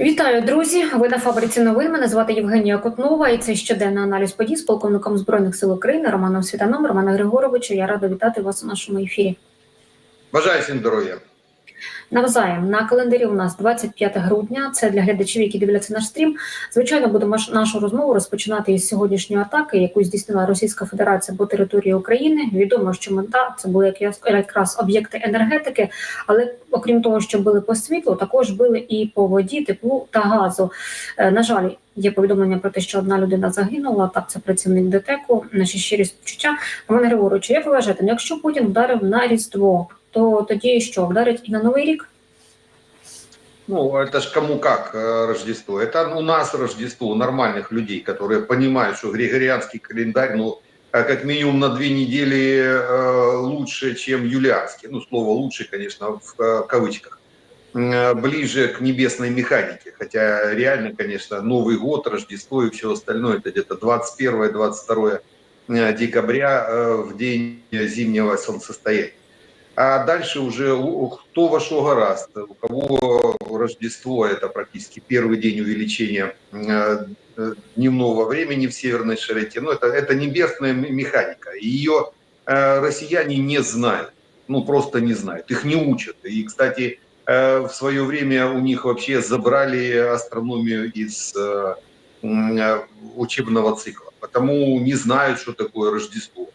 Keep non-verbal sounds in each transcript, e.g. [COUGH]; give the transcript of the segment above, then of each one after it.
Вітаю, друзі! Ви на фабриці новин. Мене звати Євгенія Котнова, і це щоденний аналіз подій з полковником збройних сил України Романом Світаном Романом Григоровичем. Я рада вітати вас у нашому ефірі. Бажаю всім здоров'я. Навзаєм на календарі у нас 25 грудня. Це для глядачів, які дивляться наш стрім. Звичайно, будемо нашу розмову розпочинати із сьогоднішньої атаки, яку здійснила Російська Федерація по території України. Відомо, що мета це були якраз- об'єкти енергетики, але окрім того, що били по світлу, також били і по воді, теплу та газу. Е, На жаль, є повідомлення про те, що одна людина загинула. Так, це працівник ДТЕКу. Наші щирі співчуття. Романе Григоровичу, як ви вважаєте, ну, якщо Путін вдарив на Різдво, то тоді що вдарить і на новий рік? Ну, это ж кому как э, Рождество. Это у нас Рождество, у нормальных людей, которые понимают, что григорианский календарь, ну, э, как минимум на две недели э, лучше, чем юлианский. Ну, слово лучше, конечно, в э, кавычках. М, Ближе к небесной механике. Хотя реально, конечно, Новый год, Рождество и все остальное, это где-то 21-22 э, декабря э, в день зимнего солнцестояния. А дальше уже кто во что гораст. У кого Рождество – это практически первый день увеличения э, э, дневного времени в северной широте. Ну, это, это небесная механика. Ее э, россияне не знают. Ну, просто не знают. Их не учат. И, кстати, в свое время у них вообще забрали астрономию из учебного цикла. Потому не знают, что такое Рождество.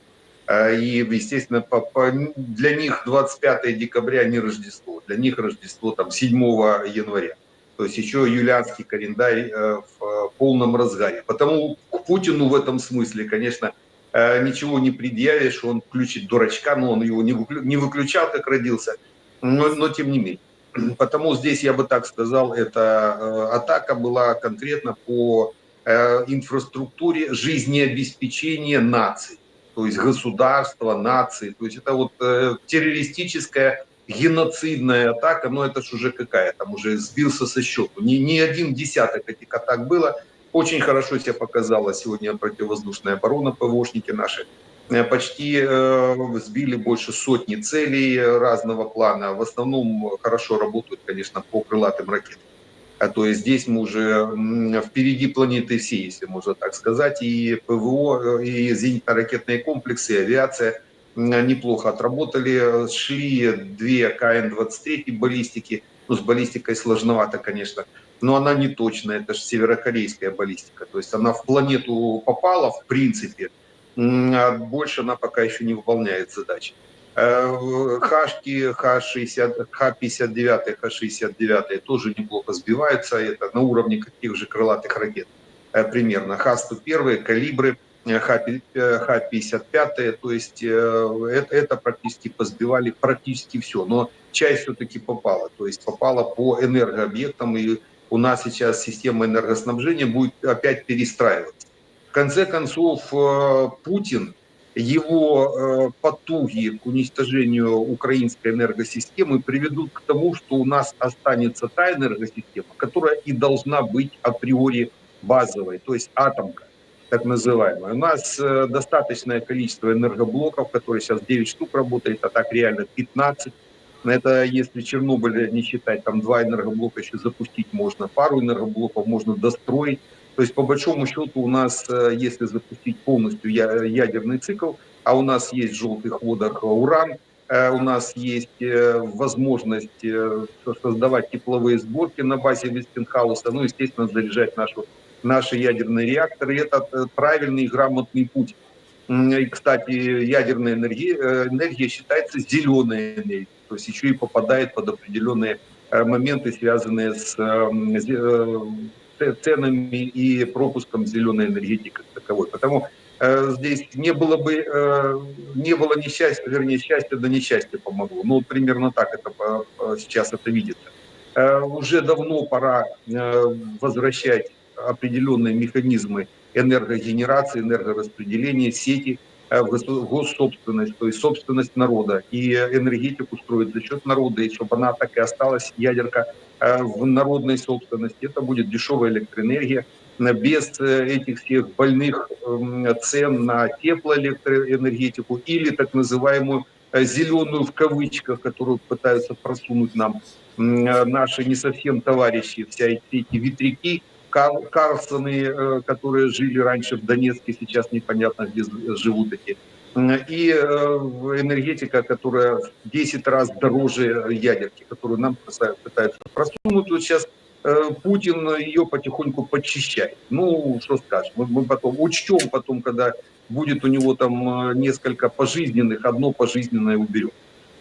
Э, И, естественно, по- по- для них 25 декабря не Рождество, для них Рождество там 7 января. То есть еще юлианский календарь э, в э, полном разгаре. Потому к Путину в этом смысле, конечно, э, ничего не предъявишь, он включит дурачка, но он его не выклю- не выключал, как родился, но, но тем не менее. [CLEARS THROAT] Потому здесь, я бы так сказал, эта атака была конкретно по инфраструктуре жизнеобеспечения наций то есть государства, нации. То есть это вот э, террористическая геноцидная атака, но это ж уже какая, там уже сбился со счету. Не, не один десяток этих атак было. Очень хорошо себя показала сегодня противовоздушная оборона, ПВОшники наши. Э, Почти э, сбили больше сотни целей разного плана. В основном хорошо работают, конечно, по крылатым ракетам. А то есть здесь мы уже впереди планеты всей, если можно так сказать. И ПВО, э, и зенитно-ракетные комплексы, и авиация м, неплохо отработали. Шли две КН-23 баллистики. Ну, с баллистикой сложновато, конечно. Но она не точная, это же северокорейская баллистика. То есть она в планету попала, в принципе, а больше она пока еще не выполняет задачи. Хашки, Х-60, Х-59, Х-69 тоже неплохо сбиваются. Это на уровне каких же крылатых ракет э, примерно. Х-101, калибры, э, Х- э, Х-55, то есть это, это практически позбивали практически все. Но часть все-таки попала, то есть попала по энергообъектам, и у нас сейчас система энергоснабжения будет опять перестраиваться. В конце концов, Путин его э, потуги к уничтожению украинской энергосистемы приведут к тому, что у нас останется та энергосистема, которая и должна быть априори базовой, то есть атомка, так называемая. У нас э, достаточное количество энергоблоков, которые сейчас 9 штук работает, а так реально 15. Это если Чернобыль не считать, там два энергоблока еще запустить можно, пару энергоблоков можно достроить. То есть, по большому счету, у нас, э, если запустить полностью ядерный цикл, а у нас есть в желтых водах уран, э, у нас есть э, возможность э, со- создавать тепловые сборки на базе Вестинхауса, ну, естественно, заряжать нашу, наши ядерные реакторы. Это э, правильный и грамотный путь. И, кстати, ядерная энергия, э, энергия считается зеленой энергией, то есть еще и попадает под определенные э, моменты, связанные с э, ценами и пропуском зеленой энергетики как таковой. Потому э, здесь не было бы, э, не было несчастья, вернее, счастья да несчастье помогло. Ну, примерно так это по- по- сейчас это видится. Э, уже давно пора э, возвращать определенные механизмы энергогенерации, энергораспределения сети э, в госсобственность, то есть собственность народа, и энергетику строить за счет народа, и чтобы она так и осталась, ядерка, э, в народной собственности. Это будет дешевая электроэнергия, э, без э, этих всех больных эм, цен на теплоэлектроэнергетику или так называемую зеленую в кавычках, которую пытаются просунуть нам э, наши не совсем товарищи, вся эти, ветряки, Кар, Карлсоны, э, которые жили раньше в Донецке, сейчас непонятно где живут эти. И энергетика, которая в 10 раз дороже ядерки, которую нам пытаются просунуть. Вот сейчас Путин ее потихоньку подчищает. Ну, что скажем, мы, потом учтем потом, когда будет у него там несколько пожизненных, одно пожизненное уберем.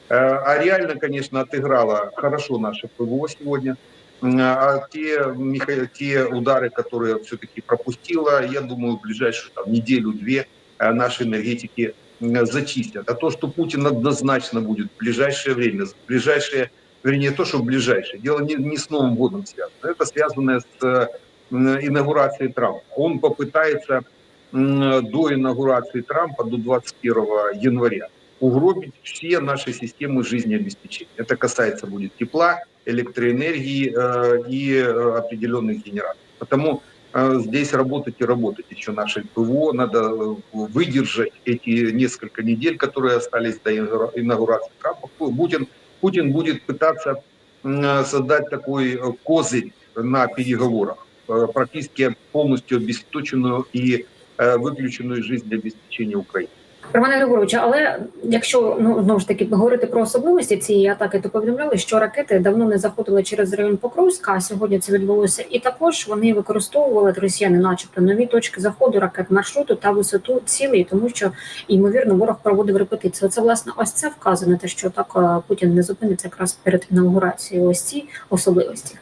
А реально, конечно, отыграла хорошо наше ПВО сегодня. А те, те удары, которые все-таки пропустила, я думаю, в ближайшую неделю-две наши энергетики зачистят. А то, что Путин однозначно будет в ближайшее время, в ближайшее, вернее, то, что в ближайшее, дело не, не с Новым годом связано, это связано с инаугурацией Трампа. Он попытается до инаугурации Трампа, до 21 января, угробить все наши системы жизнеобеспечения. Это касается будет тепла, электроэнергии э, и э, определенных генераторов. Потому э, здесь работать и работать еще нашей ПВО. Надо выдержать эти несколько недель, которые остались до инаугурации Трампа. Путин, Путин будет пытаться создать такой козырь на переговорах, практически полностью обесточенную и виключеної жизнеобеспечення України. Романе Григоровичу, але якщо ну знову ж таки говорити про особливості цієї атаки, то повідомляли, що ракети давно не заходили через район Покровська, а сьогодні це відбулося. І також вони використовували росіяни, начебто, нові точки заходу ракет маршруту та висоту цілей, тому що ймовірно ворог проводив репетицію. Це власне ось це вказано, те, що так Путін не зупиниться якраз перед інаугурацією. Ось ці особливості.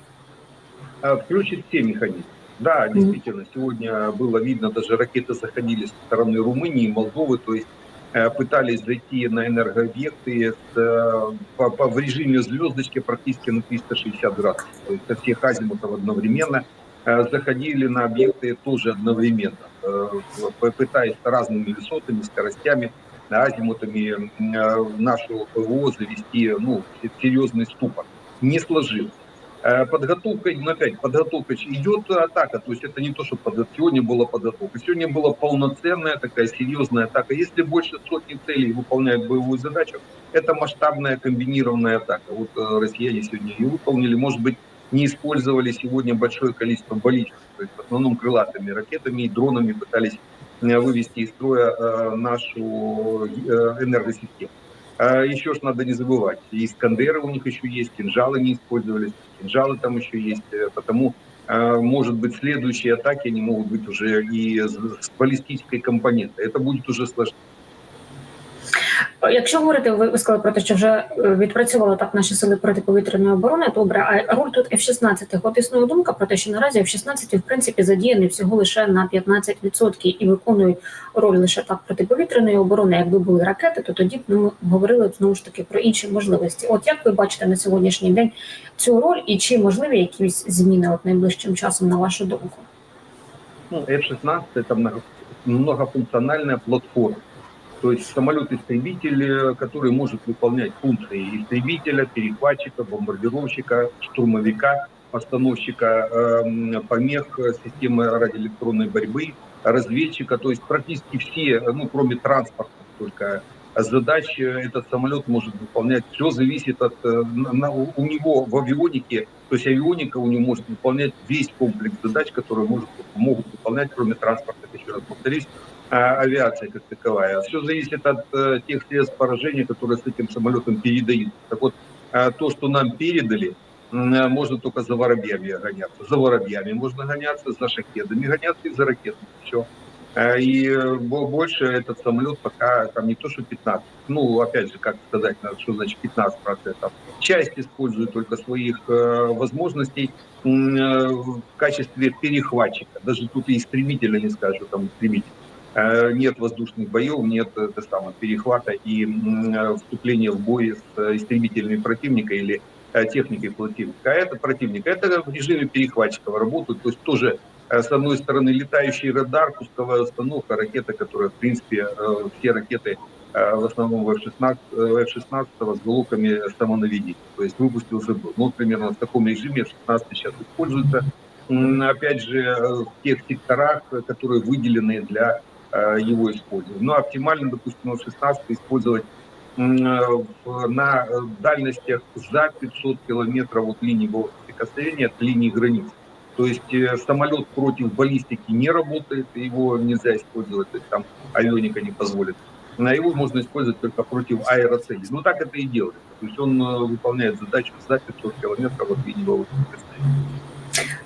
Включить всі механізми. Да, действительно, сегодня было видно, даже ракеты заходили со стороны Румынии, Молдовы, то есть э, пытались зайти на энергообъекты с, э, по, по, в режиме звездочки практически на 360 градусов. То есть со всех азимутов одновременно э, заходили на объекты тоже одновременно, пытаясь разными высотами, скоростями, азимутами нашу ПВО завести ну, серьезный ступор. Не сложилось. Подготовка, ну опять, подготовка идет атака, то есть это не то, что под... сегодня была подготовка, сегодня была полноценная такая серьезная атака. Если больше сотни целей выполняют боевую задачу, это масштабная комбинированная атака. Вот россияне сегодня ее выполнили, может быть, не использовали сегодня большое количество баллистов, то есть в основном крылатыми ракетами и дронами пытались вывести из строя нашу энергосистему. Еще ж надо не забывать, Искандеры у них еще есть, кинжалы не использовались, кинжалы там еще есть, потому может быть следующие атаки, они могут быть уже и с баллистической компонентой. Это будет уже сложнее. Якщо говорити, ви сказали про те, що вже відпрацювали так наші сили протиповітряної оборони, добре, а роль тут F-16. От існує думка про те, що наразі F-16 в принципі задіяні всього лише на 15% і виконують роль лише так протиповітряної оборони. Якби були ракети, то тоді б ми говорили знову ж таки про інші можливості. От як ви бачите на сьогоднішній день цю роль і чи можливі якісь зміни от найближчим часом на вашу думку? Ну, F-16 это многофункциональная платформа. То есть самолет-истребитель, который может выполнять функции истребителя, перехватчика, бомбардировщика, штурмовика, постановщика э, помех системы радиоэлектронной борьбы, разведчика. То есть практически все, ну кроме транспорта только задач этот самолет может выполнять. Все зависит от на, у него в авионике, то есть авионика у него может выполнять весь комплекс задач, которые может, могут выполнять, кроме транспорта, еще раз повторюсь, авиация как таковая. Все зависит от э, тех средств поражения, которые с этим самолетом передают. Так вот, э, то, что нам передали, э, можно только за воробьями гоняться. За воробьями можно гоняться, за шахедами гоняться и за ракетами. Все. И больше этот самолет пока там не то, что 15. Ну, опять же, как сказать, что значит 15 процентов. Часть использует только своих возможностей в качестве перехватчика. Даже тут и истребителя не скажу, там истребитель нет воздушных боев, нет это самое, перехвата и вступления в бой с истребителями противника или техникой противника. А это противник. Это в режиме перехватчиков работают, то есть тоже с одной стороны летающий радар, пусковая установка, ракета, которая в принципе все ракеты в основном в F-16, F-16 с головками самонаведения. То есть выпустил уже был. Ну, примерно в таком режиме F-16 сейчас используется. Опять же, в тех секторах, которые выделены для его использования. Но оптимально, допустим, F-16 использовать э, на э, дальностях за 500 километров от линии соприкосновения, от линии границ. То есть э, самолет против баллистики не работает, его нельзя использовать, то есть там авионика не позволит. На его можно использовать только против аэроцелей. Ну так это и делается. То есть он э, выполняет задачу за 500 километров от линии соприкосновения.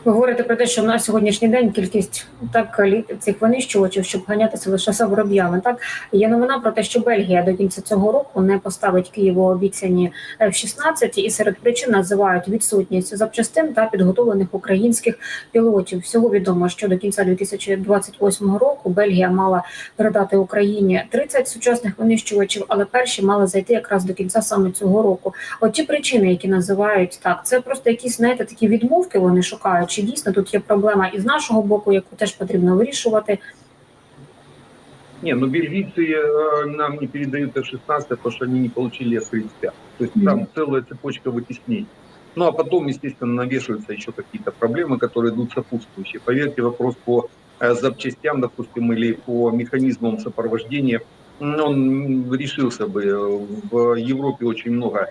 Ви говорите про те, що на сьогоднішній день кількість так цих винищувачів, щоб ганятися лише савроб'ями. Так є новина про те, що Бельгія до кінця цього року не поставить Києву обіцяні F-16, і серед причин називають відсутність запчастин та підготовлених українських пілотів. Всього відомо, що до кінця 2028 року Бельгія мала передати Україні 30 сучасних винищувачів, але перші мали зайти якраз до кінця саме цього року. От ті причини, які називають так, це просто якісь знаєте такі відмовки вони шукають. Чи дійсно тут є проблема і з нашого боку, яку теж потрібно вирішувати? Не, ну бельгийцы э, нам не передают F-16, потому что они не получили С-35. То есть Мгм. там целая цепочка вытеснений. Ну а потом, естественно, навешиваются еще какие-то проблемы, которые идут сопутствующие. Поверьте, вопрос по э, запчастям, допустим, или по механизмам сопровождения, м, он решился бы. В Европе очень много э,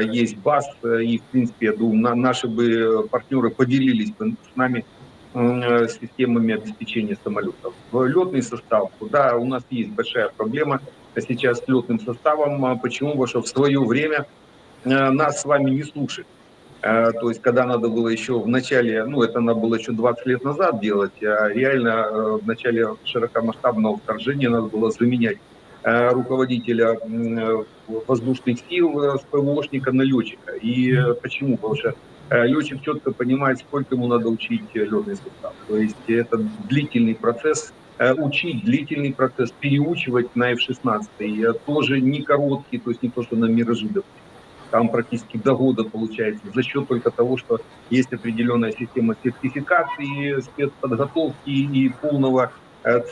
есть баз, э, и, в принципе, я думаю, на- наши бы партнеры поделились бы с нами э, системами обеспечения самолетов. Летный состав, да, у нас есть большая проблема сейчас с летным составом. А Почему? Потому что в свое время э, нас с вами не слушали. Э, То есть, когда надо было еще в начале, ну, это надо было еще 20 лет назад делать, а реально э, в начале широкомасштабного вторжения надо было заменять э, руководителя м, э, воздушных сил э, с ПВОшника на летчика. И э, почему? Потому что э, летчик четко понимает, сколько ему надо учить э, летный состав. То есть это длительный процесс, э, учить длительный процесс, переучивать на F-16 э, тоже не короткий, то есть не то, что на миражи. Там практически до года получается, за счет только того, что есть определенная система сертификации, спецподготовки и полного э,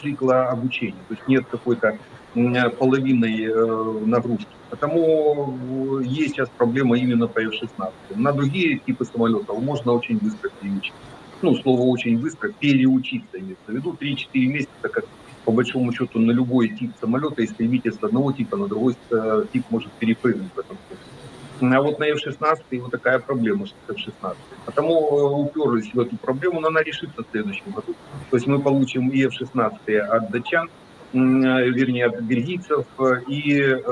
цикла обучения. То есть нет какой-то э, половинной э, нагрузки. Потому э, есть сейчас проблема именно по F-16. На другие типы самолетов можно очень быстро переучить. Ну, слово очень быстро, переучиться имеется в виду. 3-4 месяца, как по большому счету на любой тип самолета, видите с одного типа на другой э, тип может перепрыгнуть в этом случае. А вот на F-16 вот такая проблема с F-16. Потому э, уперлись в эту проблему, но она решится в следующем году. То есть мы получим и F-16 от датчан, э, вернее, от бельгийцев, э, и э,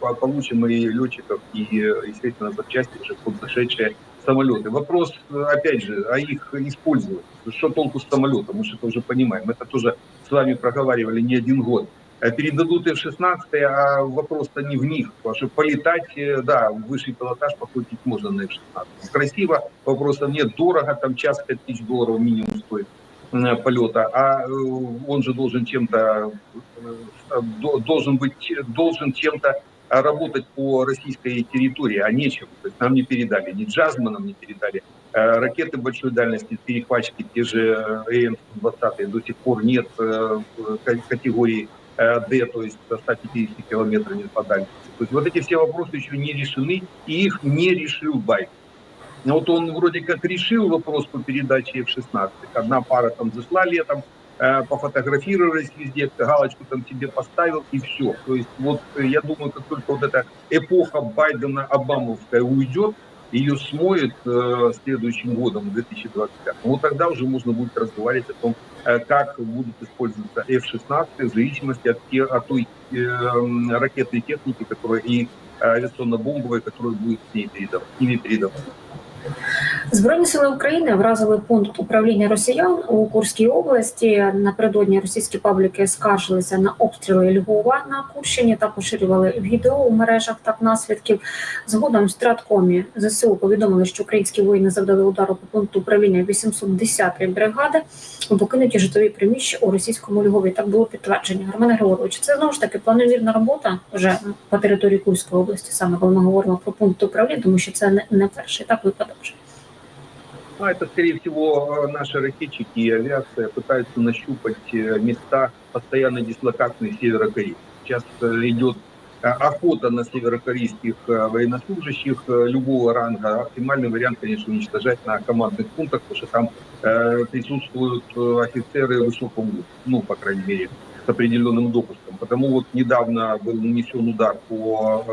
по- получим и летчиков, и, естественно, запчасти уже под зашедшие самолеты. Вопрос, опять же, а их использовать. Что толку с самолетом? Мы же это уже понимаем. Это тоже с вами проговаривали не один год. Э, Передадут F-16, а вопрос-то не в них. Потому что полетать, э, да, высший пилотаж покрутить можно на F-16. Красиво, вопросов нет. Дорого, там час 5 тысяч долларов минимум стоит э, полета. А он же должен чем-то, до- должен быть, должен чем-то а, работать по российской территории, а нечем. То есть нам не передали, ни Джазма нам не передали. Ракеты большой дальности, перехватчики, те же э, АМ-120, до сих пор нет категории Д, то есть до 150 километров не по дальности. То есть вот эти все вопросы еще не решены, и их не решил Байден. Ну, Вот он вроде как решил вопрос по передаче F-16. Одна пара там зашла летом, э, пофотографировались везде, галочку там себе поставил и все. То есть вот э, я думаю, как только вот эта эпоха Байдена-Обамовская уйдет, ее смоет э, следующим годом, 2025. Вот тогда уже можно будет разговаривать о том, как будут использоваться F-16 в зависимости от, те- от той э, ракетной техники, которая и э, авиационно-бомбовой, которая будет с ней передав- ими передаваться. Збройні сили України вразили пункт управління росіян у Курській області. Напередодні російські пабліки скаржилися на обстріли Львова на Курщині та поширювали відео у мережах так наслідків. Згодом в Страткомі ЗСУ повідомили, що українські воїни завдали удару по пункту управління 810-ї бригади у покинуті житлові приміщення у російському Львові. Так було підтвердження. Роман Григорович, це знову ж таки планомірна робота вже по території Курської області, саме коли ми говоримо про пункт управління, тому що це не перший так випадок. Ну, это, скорее всего, э, наши ракетчики и авиация пытаются нащупать э, места постоянной дислокации Севера Кореи. Сейчас э, идет охота на северокорейских военнослужащих любого ранга. Оптимальный вариант, конечно, уничтожать на командных пунктах, потому что там присутствуют офицеры высокого уровня, ну, по крайней мере, с определенным допуском. Потому вот недавно был нанесен удар по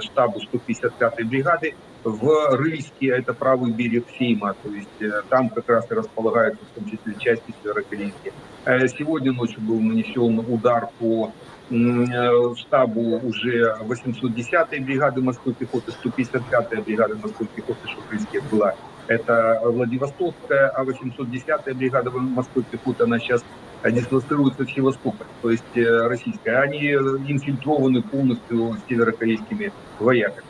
штабу 155-й бригады в Рыльске, это правый берег Сейма, то есть э, там как раз и располагаются в том числе части северокорейские. Э, Сегодня ночью был нанесен удар по э, штабу уже 810-й бригады морской пехоты, 155-я бригада морской пехоты, что была. Это Владивостокская, а 810-я бригада морской пехоты, она сейчас дислоцируется в Севастополь, то есть российская. Они инфильтрованы полностью северокорейскими вояками.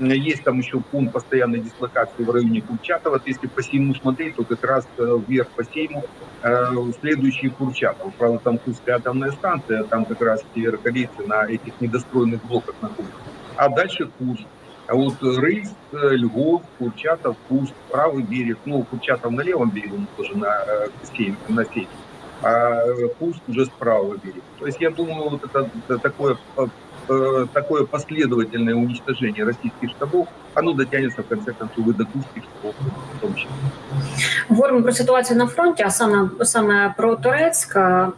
Есть там еще пункт постоянной дислокации в районе Курчатова. Если по Сейму смотреть, то как раз э, вверх по Сейму э, следующий Курчатов. Правда, там Курская атомная станция, там как раз северокорейцы на этих недостроенных блоках находятся. А дальше Курск. А вот Рыльск, э, Львов, Курчатов, Курск, правый берег, ну, Курчатов на левом берегу, тоже на, север, на севере, а Курск уже с правого берега. То есть я думаю, вот это, это такое, э, такое последовательное уничтожение российских штабов, оно дотянется в конце концов и до курских штабов в том числе. Говоримо про ситуацію на фронті, а саме саме про Торецьк.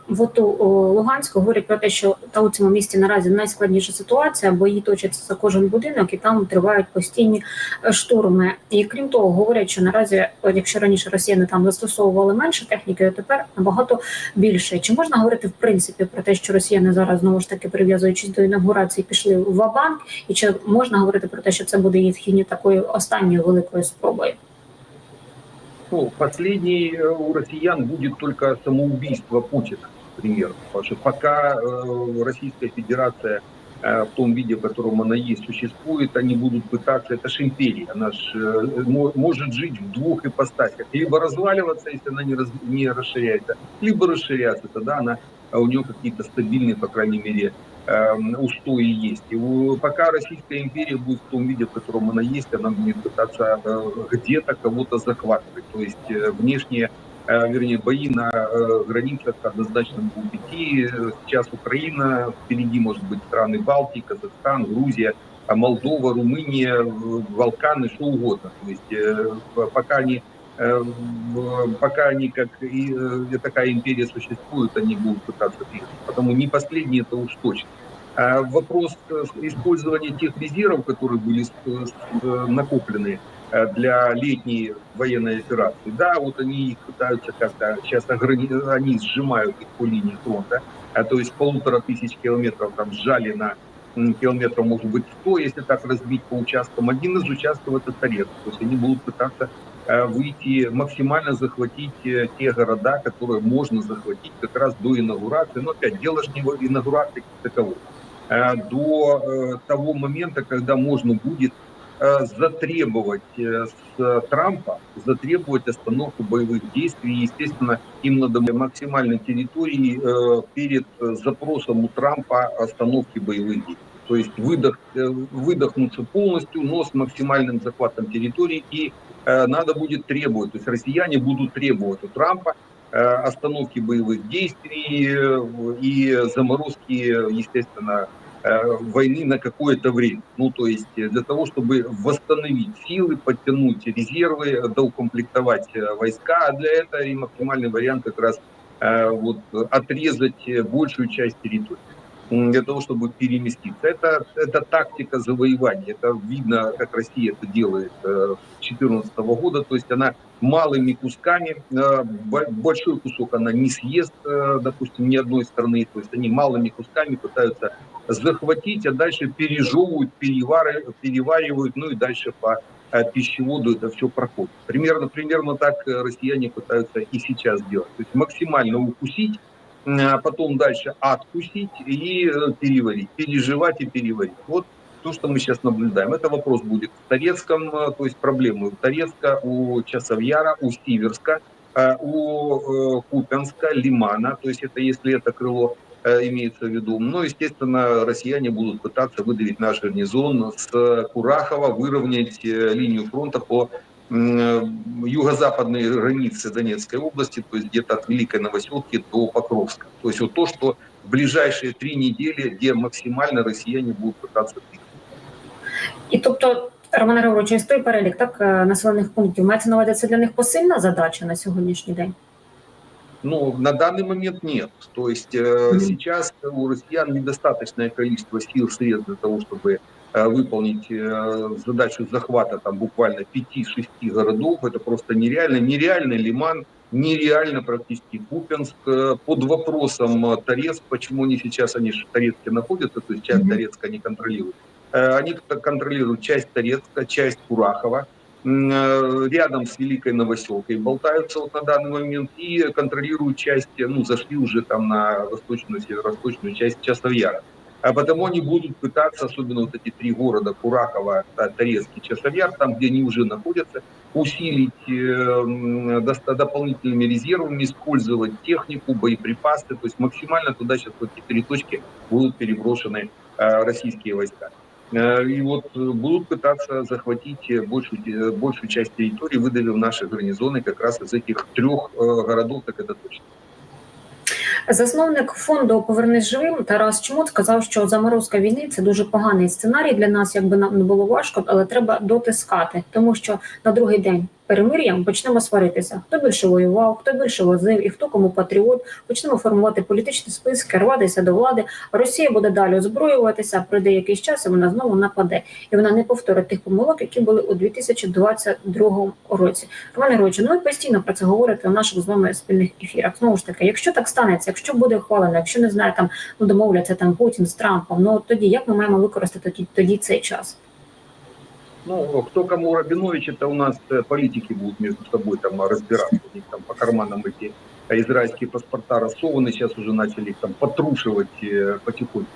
В ОТУ Луганську говорять про те, що та у цьому місті наразі найскладніша ситуація, бої точаться за кожен будинок, і там тривають постійні е, штурми. І крім того, говорять, що наразі, якщо раніше росіяни там застосовували менше техніки, то тепер набагато більше. Чи можна говорити в принципі про те, що росіяни зараз знову ж таки прив'язуючись до інаугурації, пішли в Вабанк, і чи можна говорити про те, що це буде їхньою такою останньою великою спробою? Ну, последний э, у россиян будет только самоубийство Путина, примерно. Потому что пока э, Российская Федерация э, в том виде, в котором она есть, существует, они будут пытаться, это же империя, она ж, э, мо- может жить в двух ипостасях. Либо разваливаться, если она не, раз, не расширяется, либо расширяться, тогда она, а у нее какие-то стабильные, по крайней мере, эм, устои есть. И пока Российская империя будет в том виде, в котором она есть, она будет пытаться э, где-то кого-то захватывать. То есть э, внешние, э, вернее, бои на границах однозначно будут идти. Сейчас Украина, впереди может быть страны Балтии, Казахстан, Грузия, а Молдова, Румыния, Балканы, что угодно. То есть пока они пока они как и, э, такая империя существует, они будут пытаться двигаться. Потому не последний это уж точно. А вопрос э, использования тех резервов, которые были э, накоплены э, для летней военной операции. Да, вот они их пытаются как-то сейчас ограни- они сжимают их по линии фронта, а то есть полутора тысяч километров там сжали на километров, может быть, 100, если так разбить по участкам. Один из участков это Торец. То есть они будут пытаться э, выйти, максимально захватить э, те города, которые можно захватить как раз до инаугурации. Но опять, дело же не в инаугурации как таковой. Э, До э, того момента, когда можно будет э, затребовать э, с Трампа, затребовать остановку боевых действий. Естественно, им надо на максимальной территории э, перед э, запросом у Трампа остановки боевых действий. То есть выдох, э, выдохнуться полностью, но с максимальным захватом территории. И э, надо будет требовать, то есть россияне будут требовать у Трампа э, остановки боевых действий э, и заморозки, естественно, э, войны на какое-то время. Ну, то есть э, для того, чтобы восстановить силы, подтянуть резервы, э, доукомплектовать э, войска, а для этого и максимальный вариант как раз э, вот, отрезать э, большую часть территории для того, чтобы переместиться. Это, это тактика завоевания. Это видно, как Россия это делает э, с 2014 года. То есть она малыми кусками, э, бо- большой кусок она не съест, э, допустим, ни одной страны. То есть они малыми кусками пытаются захватить, а дальше пережевывают, перевары, переваривают, ну и дальше по пищеводу это все проходит. Примерно, примерно так россияне пытаются и сейчас делать. То есть максимально укусить, а потом дальше откусить и э, переварить, переживать и переварить. Вот то, что мы сейчас наблюдаем. Это вопрос будет в Торецком, э, то есть проблемы у Торецка, у Часовьяра, у Сиверска, э, у Купянска, Лимана, то есть это если это крыло имеется в виду. Но, естественно, россияне будут пытаться выдавить наш гарнизон с Курахова, выровнять линию фронта по юго-западной границе Донецкой области, то есть где-то от Великой Новоселки до Покровска. То есть вот то, что в ближайшие три недели, где максимально россияне будут пытаться двигаться. І тобто, Роман Григорович, ось той перелік так е, населених пунктів мається на увазі це для них посильна задача на сьогоднішній день. Ну, на данный момент нет. То есть э, Мгм. сейчас у россиян недостаточное количество сил, средств для того, чтобы э, выполнить э, задачу захвата там буквально 5-6 городов. Это просто нереально. Нереально Лиман, нереально практически Купенск. Э, Под вопросом э, Торецк, почему они сейчас, они же в Торецке находятся, то есть часть. Торецка они контролируют. Э, Они контролируют часть Торецка, часть Курахова. Э, рядом с Великой Новоселкой болтаются вот на данный момент и контролируют часть, ну, зашли уже там на восточную, северо-восточную часть Часовьяра. А потому они будут пытаться, особенно вот эти три города, Курахова, Та- Торецк и Часовьяр, там, где они уже находятся, усилить э, дополнительными резервами, использовать технику, боеприпасы, то есть максимально туда сейчас вот эти три точки будут переброшены э, российские войска. Э, И вот э, будут пытаться захватить э, большую, большую часть территории, выдавив наши гарнизоны как раз из этих трех городов, так это точно. Засновник фонду Повернись живим Тарас Чмут сказав, що заморозка війни це дуже поганий сценарій для нас, якби нам не було важко, але треба дотискати, тому що на другий день перемир'ям почнемо сваритися. Хто більше воював, хто більше возив і хто кому патріот. Почнемо формувати політичні списки, рватися до влади. Росія буде далі озброюватися. Пройде якийсь час, і вона знову нападе, і вона не повторить тих помилок, які були у 2022 році. Романе Григоровичу, ну ви постійно про це говорите у наших з вами спільних ефірах. Знову ж таки, якщо так станеться, якщо буде ухвалено, якщо не знаю, там ну домовляться там Путін з Трампом, ну тоді як ми маємо використати тоді, тоді цей час? Ну, кто кому Рабинович, это у нас э, политики будут между собой там разбираться. У них там по карманам эти израильские паспорта рассованы, сейчас уже начали их там потрушивать э, потихоньку.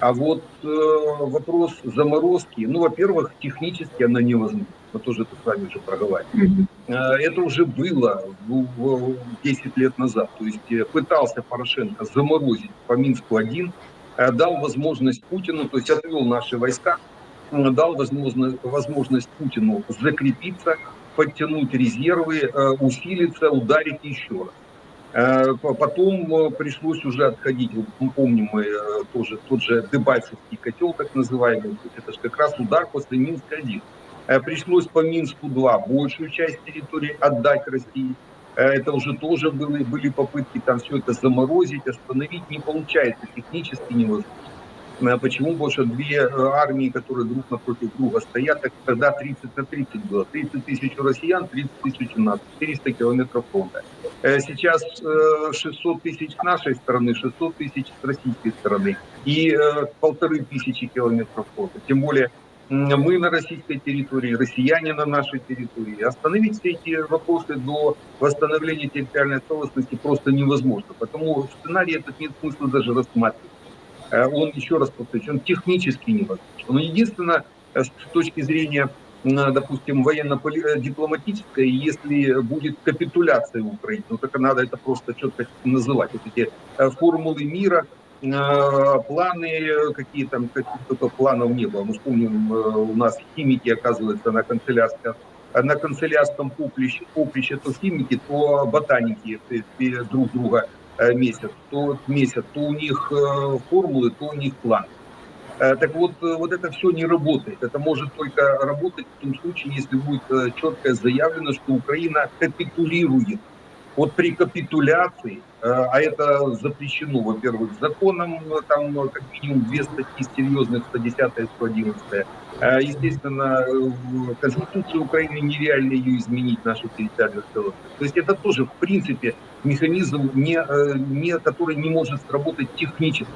А вот э, вопрос заморозки, ну, во-первых, технически она невозможна. Мы тоже это с вами уже проговаривали. Э, Это уже было в- в- 10 лет назад. То есть пытался Порошенко заморозить по Минску-1, э, дал возможность Путину, то есть отвел наши войска, дал возможно- возможность Путину закрепиться, подтянуть резервы, э, усилиться, ударить еще раз. Э, по- Потом э, пришлось уже отходить. Мы помним мы э, тоже тот же Дебальцевский котел, так называемый. Это же как раз удар после Минска-1. Э, Пришлось по Минску-2 большую часть территории отдать России. Э, Это уже тоже были, были попытки там все это заморозить, остановить. Не получается, технически невозможно. Э, Почему? Что две э, армии, которые друг напротив друга стоят, так тогда 30 на 30 было. 30 тысяч у россиян, 30 тысяч у нас, 400 километров фронта. Э, Сейчас э, 600 тысяч с нашей стороны, 600 тысяч с российской стороны и э, полторы тысячи километров фронта. Тем более мы на российской территории, россияне на нашей территории. Остановить все эти вопросы до восстановления территориальной целостности просто невозможно. Потому сценарий этот нет смысла даже рассматривать. Э, Он, еще раз повторюсь, он технически невозможен. Но единственное, э, с точки зрения, допустим, военно-дипломатической, если будет капитуляция Украины, ну так надо это просто четко называть. Вот эти э, формулы мира, э, планы, какие там, каких только планов не было. Мы вспомним, у нас химики, оказывается, на канцелярском на канцелярском поприще, поприще то химики, то ботаники друг друга месяц, то месяц, то у них э, формулы, то у них план. Э, Так вот, э, вот это все не работает. Это может только работать в том случае, если будет э, четко заявлено, что Украина капитулирует. Вот при капитуляции, э, а это запрещено, во-первых, законом, э, там э, как минимум две статьи серьезных, 110 и 111. Э, Естественно, в Конституции Украины нереально ее изменить, нашу территориальную целостность. То есть это тоже, в принципе, механизм, не, не, который не может сработать технически.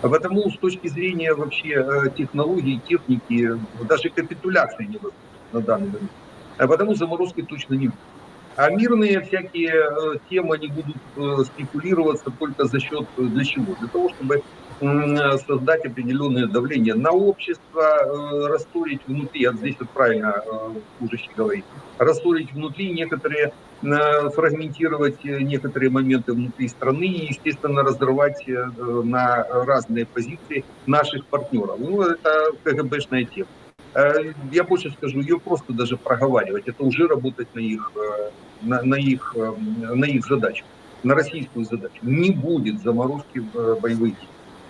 Потому с точки зрения вообще технологий, техники, даже капитуляции невозможно на данный момент. Потому заморозки точно не будет. А мирные всякие э, темы, они будут э, спекулироваться только за счет, э, для чего? Для того, чтобы создать определенное давление на общество, растворить внутри, а здесь вот правильно служащий говорит, растворить внутри некоторые, фрагментировать некоторые моменты внутри страны и, естественно, разрывать на разные позиции наших партнеров. Ну, это КГБшная тема. Э, Я больше скажу, ее просто даже проговаривать, это уже работать на их, э, на, на их, э, на их задачу, на российскую задачу. Не будет заморозки боевых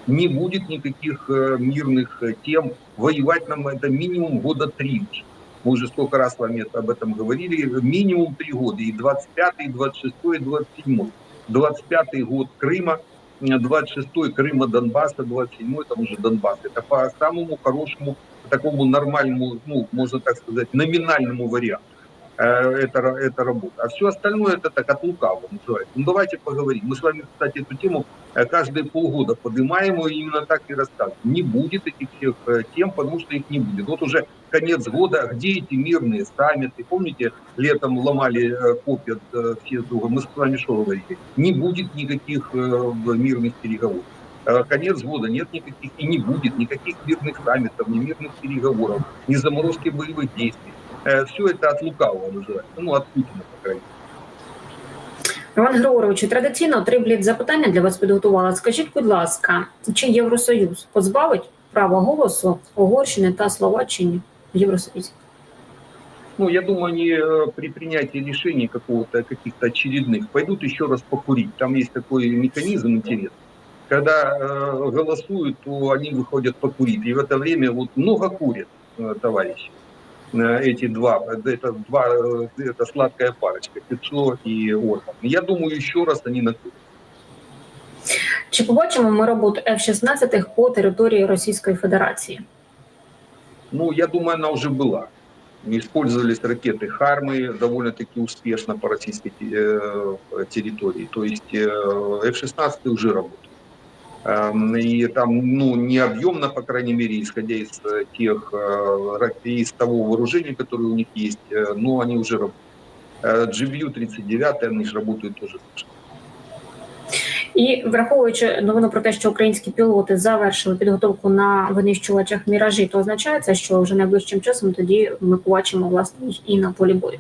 не будет никаких мирных тем. Воевать нам это минимум года три. Мы уже столько раз с вами об этом говорили. Минимум три года. И 25, и 26, и 27. 25-й год Крыма, 26-й Крыма Донбасса, 27-й там уже Донбасс. Это по самому хорошему, такому нормальному, ну, можно так сказать, номинальному варианту. Э, Это, это работа. А все остальное это так от лукавого называется. Ну давайте поговорим. Мы с вами, кстати, эту тему э, каждые полгода поднимаем и именно так и рассказываем. Не будет этих всех э, тем, потому что их не будет. Вот уже конец года, где эти мирные саммиты? Помните, летом ломали копья все друг друга? Мы с вами что говорили? Не будет никаких мирных переговоров. Э, Конец года нет никаких и не будет никаких мирных саммитов, ни мирных переговоров, ни заморозки боевых действий. Все это от лукавого называется, ну от Путина, по крайней мере. Роман Григоровичу, традиційно три блід запитання для вас підготувала. Скажіть, будь ласка, чи Євросоюз позбавить права голосу Угорщини та Словаччині в Євросоюзі? Ну, я думаю, они э, при принятии решений какого-то, каких-то очередных пойдут еще раз покурить. Там есть такой механизм интересный. Когда э, голосуют, то они выходят покурить. И в это время вот много курят, э, товарищи. Э, Эти два, это, два, э, это сладкая парочка, Петло и Орбан. Я думаю, еще раз они накурят. Чи побачимо ми роботу F-16 по території Російської Федерації? Ну, я думаю, она уже была. Использовались ракеты Хармы довольно-таки успешно по российской э, территории. То есть э, F-16 уже работают. Эм, И там, ну, не объемно, по крайней мере, исходя из э, тех, э, ра- из того вооружения, которое у них есть, э, но они уже работают. GBU-39, они же работают тоже. І враховуючи новину про те, що українські пілоти завершили підготовку на винищувачах міражі, то означає це, що вже найближчим часом тоді ми побачимо власне їх і на полі бою.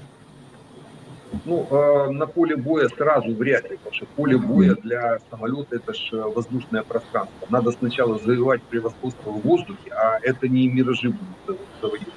Ну, э, на поле боя сразу вряд ли, потому что поле боя для самолета это же воздушное пространство. Надо сначала завоевать превосходство в воздухе, а это не миражи будут завоевывать.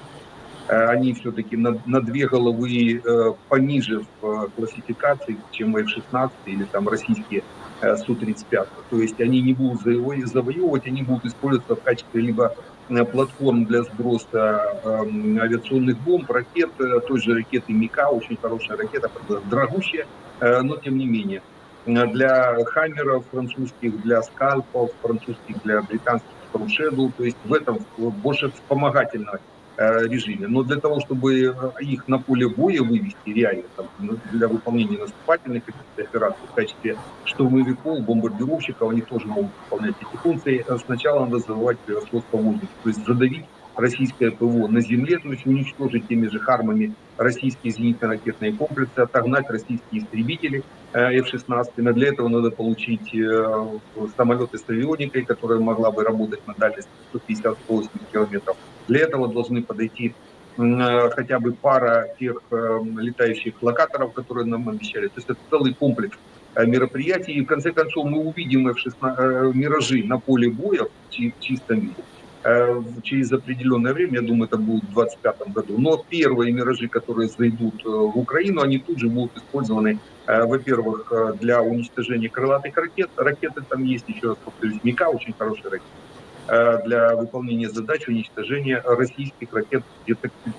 Э, Они все-таки на, на две головы э, пониже в э, классификации, чем F-16 или там российские э, Су-35. То есть они не будут заво- завоевывать, они будут использоваться в качестве либо э, платформ для сброса эм, авиационных бомб, ракет, э, той же ракеты МИКа, очень хорошая ракета, дорогущая, э, но тем не менее. Э, Для хаммеров французских, для скальпов французских, для британских Shadow, то есть в этом больше вспомогательно э, режиме. Но для того, чтобы э, их на поле боя вывести реально там, ну, для выполнения наступательных операций в качестве штурмовиков, бомбардировщиков, они тоже могут выполнять эти функции. Э, Сначала надо завоевать превосходство в воздухе, то есть задавить российское ПВО на земле, то есть уничтожить теми же хармами российские зенитно-ракетные комплексы, отогнать российские истребители э, F-16. Но для этого надо получить э, самолеты с авионикой, которая могла бы работать на дальность 150-180 километров. Для этого должны подойти э, хотя бы пара тех э, летающих локаторов, которые нам обещали. То есть это целый комплекс э, мероприятий. И в конце концов мы увидим F-16, э, миражи на поле боя в чи- чистом виде через определенное время, я думаю, это будет в 2025 году. Но первые миражи, которые зайдут в Украину, они тут же будут использованы, во-первых, для уничтожения крылатых ракет. Ракеты там есть, еще раз повторюсь, МИКа, очень хорошая ракета э, для выполнения задач уничтожения российских ракет,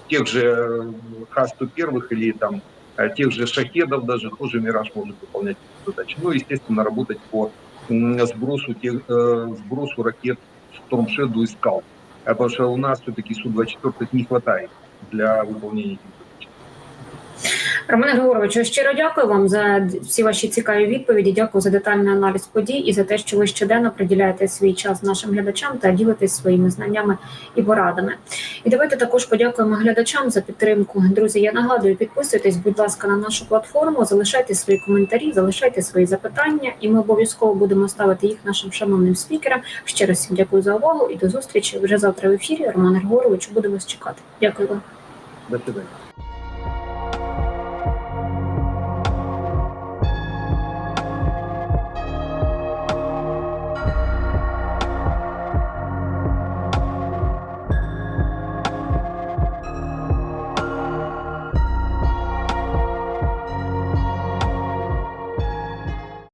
тех же э, Х-101 или там э, тех же шахедов даже, тоже Мираж может выполнять эти задачи. Ну, естественно, работать по сбросу, тех, э, сбросу ракет Shadow и Скал. Потому что у нас все-таки Су-24 не хватает для выполнения этих задач. Романе Григоровичу, щиро дякую вам за всі ваші цікаві відповіді. Дякую за детальний аналіз подій і за те, що ви щоденно приділяєте свій час нашим глядачам та ділитесь своїми знаннями і порадами. І давайте також подякуємо глядачам за підтримку. Друзі, я нагадую, підписуйтесь, будь ласка, на нашу платформу, залишайте свої коментарі, залишайте свої запитання, і ми обов'язково будемо ставити їх нашим шановним спікерам. Ще раз всім дякую за увагу і до зустрічі вже завтра в ефірі. Роман Григорович, вас чекати. Дякую вам. До свидания.